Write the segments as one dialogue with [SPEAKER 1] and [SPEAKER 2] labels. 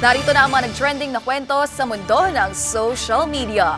[SPEAKER 1] Narito na ang mga nag-trending na kwento sa mundo ng social media.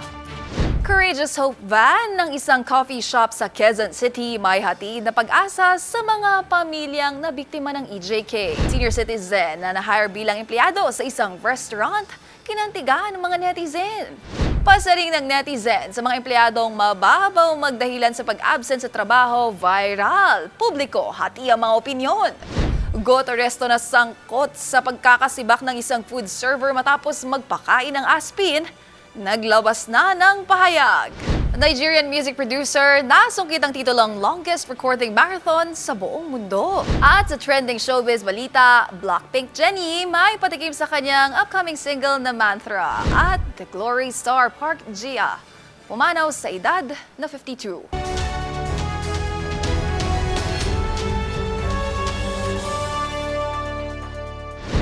[SPEAKER 1] Courageous Hope Van ng isang coffee shop sa Quezon City may hatid na pag-asa sa mga pamilyang nabiktima ng EJK. Senior citizen na na-hire bilang empleyado sa isang restaurant, kinantigan ng mga netizen. Pasaring ng netizen sa mga empleyadong mababaw magdahilan sa pag-absent sa trabaho, viral. Publiko, hati ang mga opinyon. Got aresto na sangkot sa pagkakasibak ng isang food server matapos magpakain ng aspin, naglabas na ng pahayag. Nigerian music producer nasungkit ang titulong longest recording marathon sa buong mundo. At sa trending showbiz balita, Blackpink Jennie may patikim sa kanyang upcoming single na Mantra at The Glory Star Park Gia. Pumanaw sa edad na 52.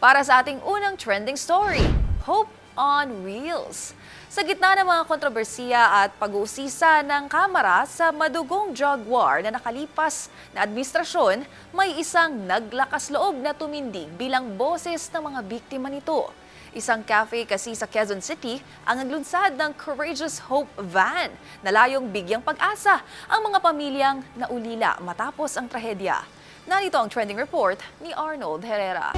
[SPEAKER 1] Para sa ating unang trending story, Hope on Wheels. Sa gitna ng mga kontrobersiya at pag-uusisa ng Kamara sa madugong drug war na nakalipas na administrasyon, may isang naglakas loob na tumindig bilang boses ng mga biktima nito. Isang cafe kasi sa Quezon City ang naglunsad ng Courageous Hope Van na layong bigyang pag-asa ang mga pamilyang naulila matapos ang trahedya. Narito ang trending report ni Arnold Herrera.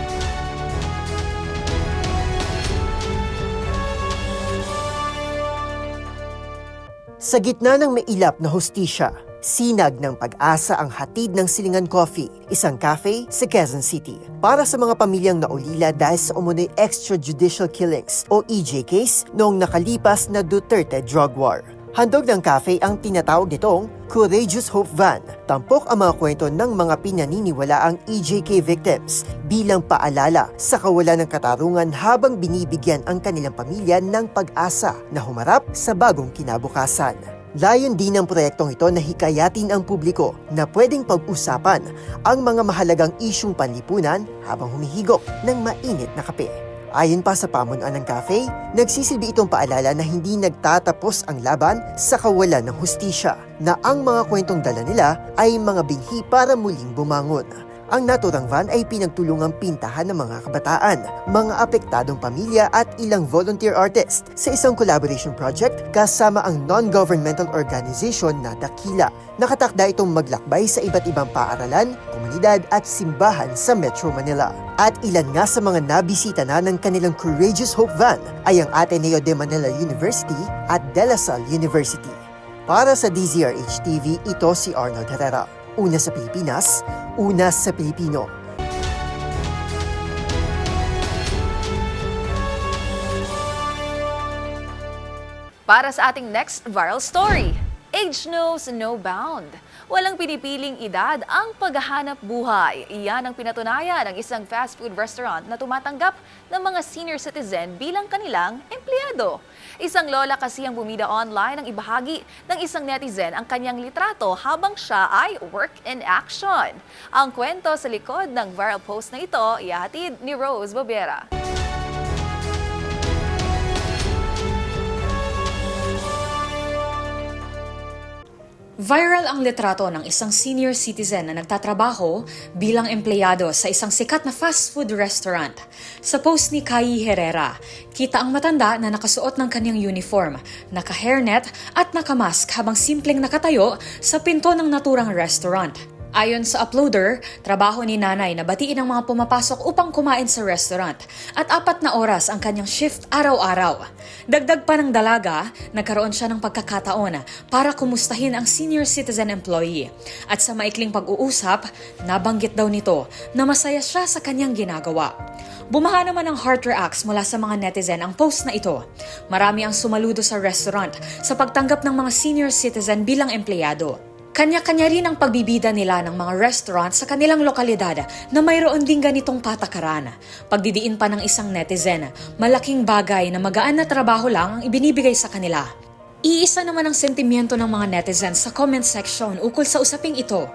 [SPEAKER 2] Sa gitna ng mailap na hostisya, sinag ng pag-asa ang hatid ng Silingan Coffee, isang cafe sa Quezon City. Para sa mga pamilyang naulila dahil sa umunoy extrajudicial killings o EJ case noong nakalipas na Duterte drug war. Handog ng cafe ang tinatawag nitong Courageous Hope Van. Tampok ang mga kwento ng mga pinaniniwalaang EJK victims bilang paalala sa kawalan ng katarungan habang binibigyan ang kanilang pamilya ng pag-asa na humarap sa bagong kinabukasan. Layon din ng proyektong ito na hikayatin ang publiko na pwedeng pag-usapan ang mga mahalagang isyong panlipunan habang humihigop ng mainit na kape. Ayon pa sa pamunuan ng cafe, nagsisilbi itong paalala na hindi nagtatapos ang laban sa kawalan ng hustisya, na ang mga kwentong dala nila ay mga binhi para muling bumangon. Ang naturang van ay pinagtulungang pintahan ng mga kabataan, mga apektadong pamilya at ilang volunteer artist sa isang collaboration project kasama ang non-governmental organization na Dakila. Nakatakda itong maglakbay sa iba't ibang paaralan, komunidad at simbahan sa Metro Manila. At ilan nga sa mga nabisita na ng kanilang Courageous Hope Van ay ang Ateneo de Manila University at De La Salle University. Para sa DZRH TV, ito si Arnold Herrera. Una sa Pilipinas, una sa Pilipino.
[SPEAKER 1] Para sa ating next viral story, Age knows no bound. Walang pinipiling edad ang paghahanap buhay. Iyan ang pinatunayan ng isang fast food restaurant na tumatanggap ng mga senior citizen bilang kanilang empleyado. Isang lola kasi ang bumida online ang ibahagi ng isang netizen ang kanyang litrato habang siya ay work in action. Ang kwento sa likod ng viral post na ito, ihatid ni Rose Bobera.
[SPEAKER 3] Viral ang litrato ng isang senior citizen na nagtatrabaho bilang empleyado sa isang sikat na fast food restaurant. Sa post ni Kai Herrera, kita ang matanda na nakasuot ng kanyang uniform, naka-hairnet at nakamask habang simpleng nakatayo sa pinto ng naturang restaurant. Ayon sa uploader, trabaho ni nanay na batiin ang mga pumapasok upang kumain sa restaurant at apat na oras ang kanyang shift araw-araw. Dagdag pa ng dalaga, nagkaroon siya ng pagkakataon para kumustahin ang senior citizen employee. At sa maikling pag-uusap, nabanggit daw nito na masaya siya sa kanyang ginagawa. Bumaha naman ng heart reacts mula sa mga netizen ang post na ito. Marami ang sumaludo sa restaurant sa pagtanggap ng mga senior citizen bilang empleyado. Kanya-kanya rin ang pagbibida nila ng mga restaurant sa kanilang lokalidad na mayroon ding ganitong patakaran. Pagdidiin pa ng isang netizen, malaking bagay na magaan na trabaho lang ang ibinibigay sa kanila. Iisa naman ang sentimiento ng mga netizens sa comment section ukol sa usaping ito.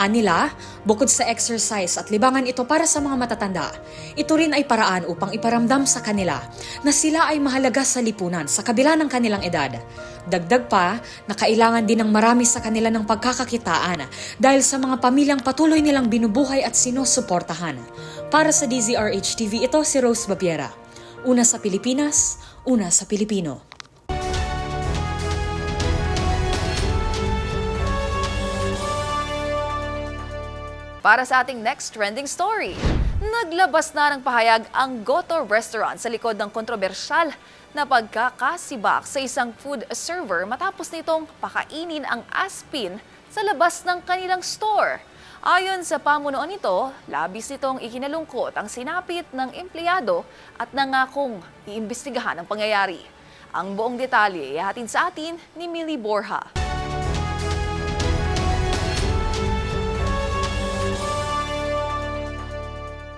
[SPEAKER 3] Anila, bukod sa exercise at libangan ito para sa mga matatanda, ito rin ay paraan upang iparamdam sa kanila na sila ay mahalaga sa lipunan sa kabila ng kanilang edad. Dagdag pa na kailangan din ng marami sa kanila ng pagkakakitaan dahil sa mga pamilyang patuloy nilang binubuhay at sinusuportahan. Para sa DZRH TV, ito si Rose Babiera. Una sa Pilipinas, una sa Pilipino.
[SPEAKER 1] Para sa ating next trending story, naglabas na ng pahayag ang Goto Restaurant sa likod ng kontrobersyal na pagkakasibak sa isang food server matapos nitong pakainin ang aspin sa labas ng kanilang store. Ayon sa pamunuan nito, labis nitong ikinalungkot ang sinapit ng empleyado at nangakong iimbestigahan ang pangyayari. Ang buong detalye ihatid sa atin ni Millie Borja.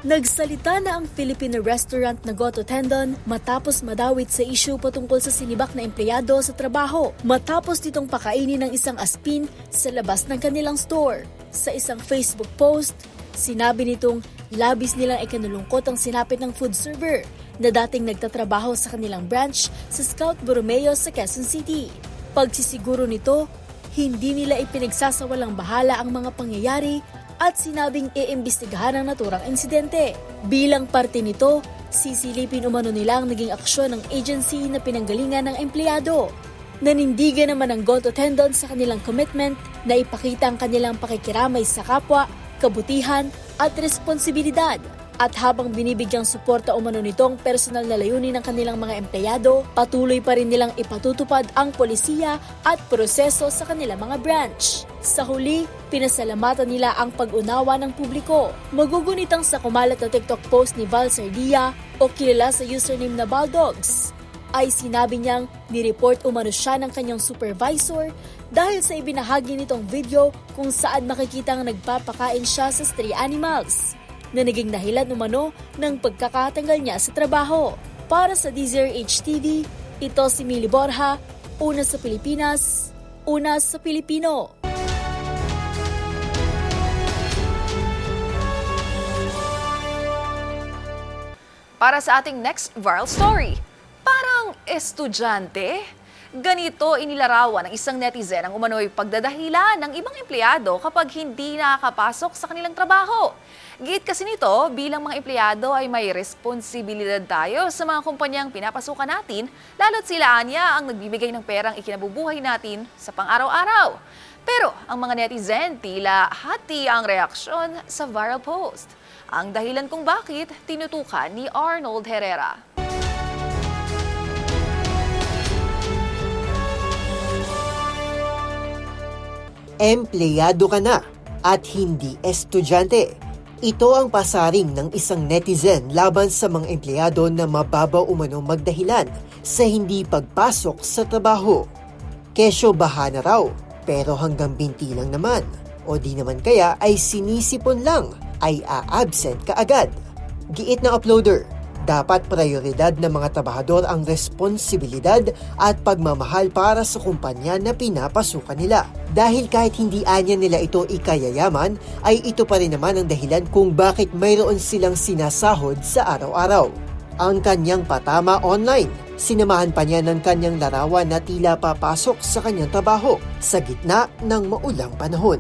[SPEAKER 4] Nagsalita na ang Filipino restaurant na Goto Tendon matapos madawit sa issue patungkol sa sinibak na empleyado sa trabaho matapos nitong pakainin ng isang aspin sa labas ng kanilang store. Sa isang Facebook post, sinabi nitong labis nilang ikinulungkot ang sinapit ng food server na dating nagtatrabaho sa kanilang branch sa Scout Borromeo sa Quezon City. Pagsisiguro nito, hindi nila ipinagsasawalang bahala ang mga pangyayari at sinabing iimbestigahan ang naturang insidente. Bilang parte nito, sisilipin umano nila ang naging aksyon ng agency na pinanggalingan ng empleyado. Nanindigan naman ang Goto Tendon sa kanilang commitment na ipakita ang kanilang pakikiramay sa kapwa, kabutihan at responsibilidad. At habang binibigyang suporta umano nitong personal na layunin ng kanilang mga empleyado, patuloy pa rin nilang ipatutupad ang polisiya at proseso sa kanilang mga branch. Sa huli, pinasalamatan nila ang pag-unawa ng publiko. Magugunitang sa kumalat na TikTok post ni Val Sardia o kilala sa username na Baldogs ay sinabi niyang nireport umano siya ng kanyang supervisor dahil sa ibinahagi nitong video kung saan makikitang nagpapakain siya sa stray animals na naging dahilan umano ng pagkakatanggal niya sa trabaho. Para sa DZRH TV, ito si Mili Borja, una sa Pilipinas, una sa Pilipino.
[SPEAKER 1] Para sa ating next viral story, parang estudyante. Ganito inilarawan ng isang netizen ang umano'y pagdadahilan ng ibang empleyado kapag hindi nakakapasok sa kanilang trabaho. Git kasi nito, bilang mga empleyado ay may responsibilidad tayo sa mga kumpanyang pinapasukan natin, lalo't sila anya ang nagbibigay ng perang ikinabubuhay natin sa pang-araw-araw. Pero ang mga netizen tila hati ang reaksyon sa viral post. Ang dahilan kung bakit tinutukan ni Arnold Herrera.
[SPEAKER 2] Empleyado ka na at hindi estudyante. Ito ang pasaring ng isang netizen laban sa mga empleyado na mababaw umano magdahilan sa hindi pagpasok sa trabaho. Kesyo bahana raw, pero hanggang binti lang naman. O di naman kaya ay sinisipon lang, ay a-absent ka agad. Giit ng uploader, dapat prioridad ng mga trabahador ang responsibilidad at pagmamahal para sa kumpanya na pinapasukan nila. Dahil kahit hindi anya nila ito ikayayaman, ay ito pa rin naman ang dahilan kung bakit mayroon silang sinasahod sa araw-araw. Ang kanyang patama online, sinamahan pa niya ng kanyang larawan na tila papasok sa kanyang trabaho sa gitna ng maulang panahon.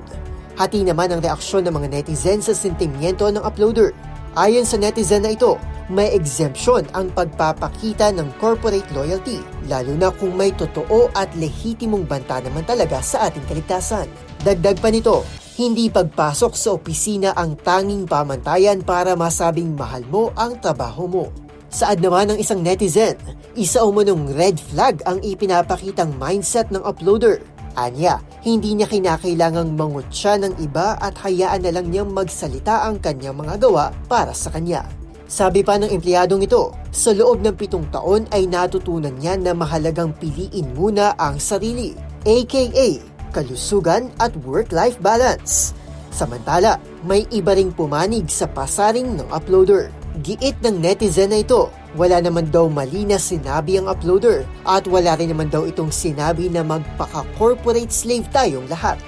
[SPEAKER 2] Hati naman ang reaksyon ng mga netizen sa sentimiento ng uploader. Ayon sa netizen na ito, may exemption ang pagpapakita ng corporate loyalty, lalo na kung may totoo at lehitimong banta naman talaga sa ating kaligtasan. Dagdag pa nito, hindi pagpasok sa opisina ang tanging pamantayan para masabing mahal mo ang trabaho mo. Saad naman ng isang netizen, isa umunong red flag ang ipinapakitang mindset ng uploader. Anya, hindi niya kinakailangang mangutya ng iba at hayaan na lang niyang magsalita ang kanyang mga gawa para sa kanya. Sabi pa ng empleyadong ito, sa loob ng pitong taon ay natutunan niya na mahalagang piliin muna ang sarili. AKA, kalusugan at work-life balance. Samantala, may iba ring pumanig sa pasaring ng uploader. Giit ng netizen na ito, wala naman daw mali na sinabi ang uploader at wala rin naman daw itong sinabi na magpaka-corporate slave tayong lahat.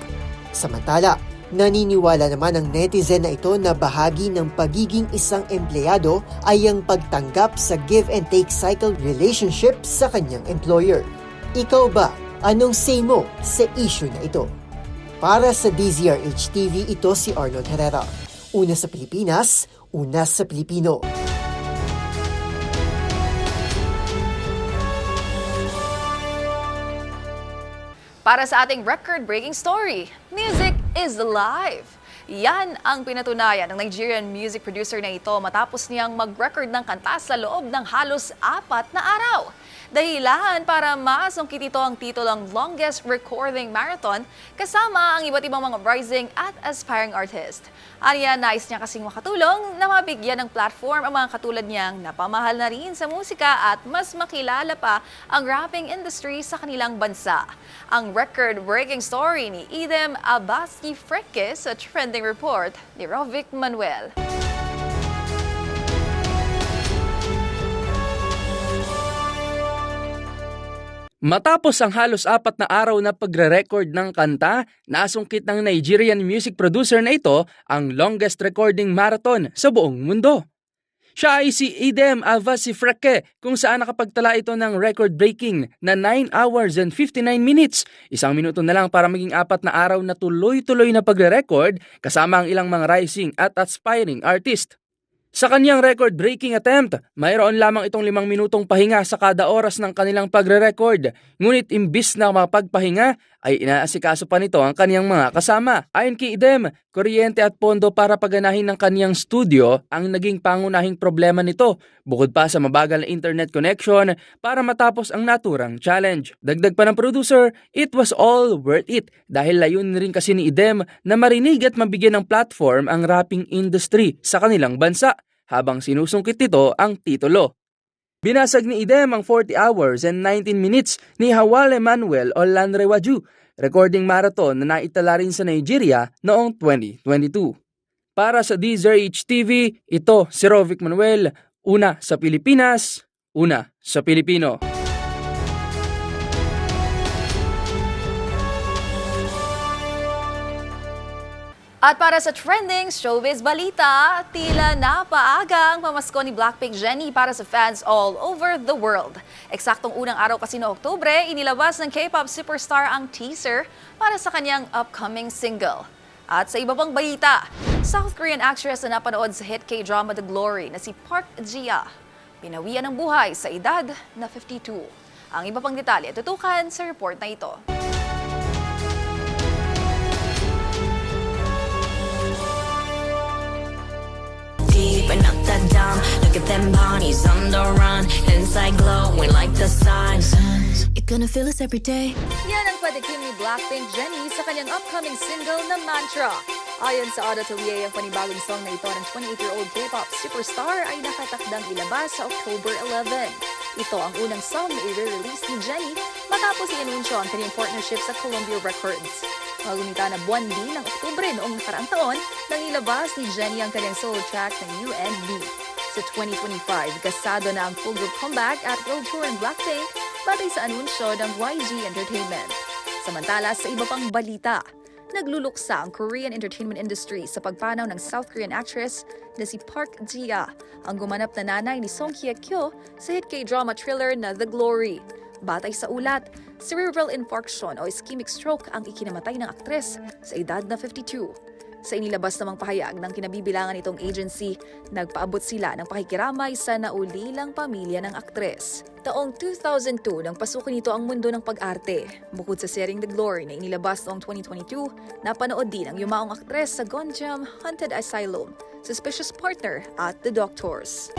[SPEAKER 2] Samantala, naniniwala naman ang netizen na ito na bahagi ng pagiging isang empleyado ay ang pagtanggap sa give and take cycle relationship sa kanyang employer. Ikaw ba, anong say mo sa issue na ito? Para sa DZRH TV, ito si Arnold Herrera. Una sa Pilipinas, una sa Pilipino.
[SPEAKER 1] Para sa ating record-breaking story, music is alive. Yan ang pinatunayan ng Nigerian music producer na ito matapos niyang mag-record ng kanta sa loob ng halos apat na araw. Dahilan para masungkit ito ang titulong longest recording marathon kasama ang iba't ibang mga rising at aspiring artist. Aniya, nais niya kasing makatulong na mabigyan ng platform ang mga katulad niyang napamahal na rin sa musika at mas makilala pa ang rapping industry sa kanilang bansa. Ang record-breaking story ni Idem Abaski Freque sa Trending Report ni Rovic Manuel.
[SPEAKER 5] Matapos ang halos apat na araw na pagre-record ng kanta, nasungkit ng Nigerian music producer na ito ang longest recording marathon sa buong mundo. Siya ay si Idem Avasifreke kung saan nakapagtala ito ng record-breaking na 9 hours and 59 minutes. Isang minuto na lang para maging apat na araw na tuloy-tuloy na pagre-record kasama ang ilang mga rising at aspiring artist. Sa kanyang record-breaking attempt, mayroon lamang itong limang minutong pahinga sa kada oras ng kanilang pagre-record. Ngunit imbis na mapagpahinga, ay inaasikaso pa nito ang kaniyang mga kasama. Ayon kay Idem, kuryente at pondo para paganahin ng kaniyang studio ang naging pangunahing problema nito, bukod pa sa mabagal na internet connection para matapos ang naturang challenge. Dagdag pa ng producer, it was all worth it dahil layunin rin kasi ni Idem na marinig at mabigyan ng platform ang rapping industry sa kanilang bansa habang sinusungkit nito ang titulo. Binasag ni Idem ang 40 hours and 19 minutes ni Hawale Manuel Olanrewaju, recording marathon na naitala rin sa Nigeria noong 2022. Para sa DZRH TV, ito si Rovic Manuel, una sa Pilipinas, una sa Pilipino.
[SPEAKER 1] At para sa trending showbiz balita, tila napaaga ang pamasko ni Blackpink Jennie para sa fans all over the world. Eksaktong unang araw kasi no Oktubre, inilabas ng K-pop superstar ang teaser para sa kanyang upcoming single. At sa iba pang balita, South Korean actress na napanood sa hit K-drama The Glory na si Park Ji-a, pinawian ng buhay sa edad na 52. Ang iba pang detalye tutukan sa report na ito.
[SPEAKER 6] That down. Look at them bodies on the run. Inside glowing like the sun.
[SPEAKER 4] You're gonna feel this every day.
[SPEAKER 1] Yan ang patikim ni Blackpink Jennie sa kanyang upcoming single na Mantra. Ayon sa Oda Atelier, ang panibagong song na ito ng 28-year-old K-pop superstar ay nakatakdang ilabas sa October 11. Ito ang unang song na i-release ni Jennie matapos i-anunsyo ang kanyang partnership sa Columbia Records. Magumita na buwan din ng Oktubre noong nakaraang taon nang ilabas ni Jennie ang kanyang solo track na and Me. Sa 2025, kasado na ang full group comeback at world tour ng Blackpink batay sa anunsyo ng YG Entertainment. Samantala sa iba pang balita, nagluluksa ang Korean entertainment industry sa pagpanaw ng South Korean actress na si Park Ji-a, ang gumanap na nanay ni Song Hye-kyo sa hit K-drama thriller na The Glory. Batay sa ulat, cerebral infarction o ischemic stroke ang ikinamatay ng aktres sa edad na 52. Sa inilabas namang pahayag ng kinabibilangan itong agency, nagpaabot sila ng pakikiramay sa naulilang pamilya ng aktres. Taong 2002 nang pasukin nito ang mundo ng pag-arte. Bukod sa seryeng The Glory na inilabas noong 2022, napanood din ang yumaong aktres sa Gonjam Haunted Asylum, Suspicious Partner at The Doctors.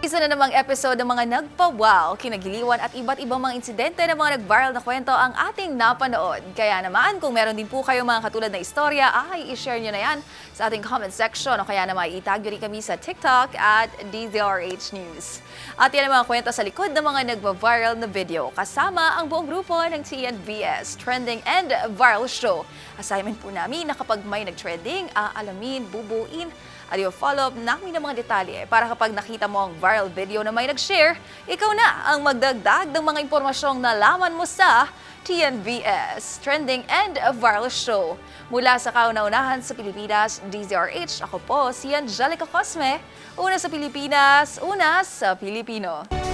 [SPEAKER 1] Isa na namang episode ng mga nagpa-wow, kinagiliwan at iba't ibang mga insidente ng mga nag-viral na kwento ang ating napanood. Kaya naman, kung meron din po kayo mga katulad na istorya, ay i-share nyo na yan sa ating comment section o kaya naman itag nyo rin kami sa TikTok at DZRH News. At yan ang mga kwento sa likod ng mga nagpa-viral na video kasama ang buong grupo ng TNVS Trending and Viral Show. Assignment po namin na kapag may nag-trending, aalamin, bubuin, at i-follow up namin ang mga detalye para kapag nakita mo ang viral video na may nag-share, ikaw na ang magdagdag ng mga impormasyong nalaman mo sa TNVS, Trending and Viral Show. Mula sa kauna-unahan sa Pilipinas, DZRH, ako po si Angelica Cosme. Una sa Pilipinas, una sa Pilipino.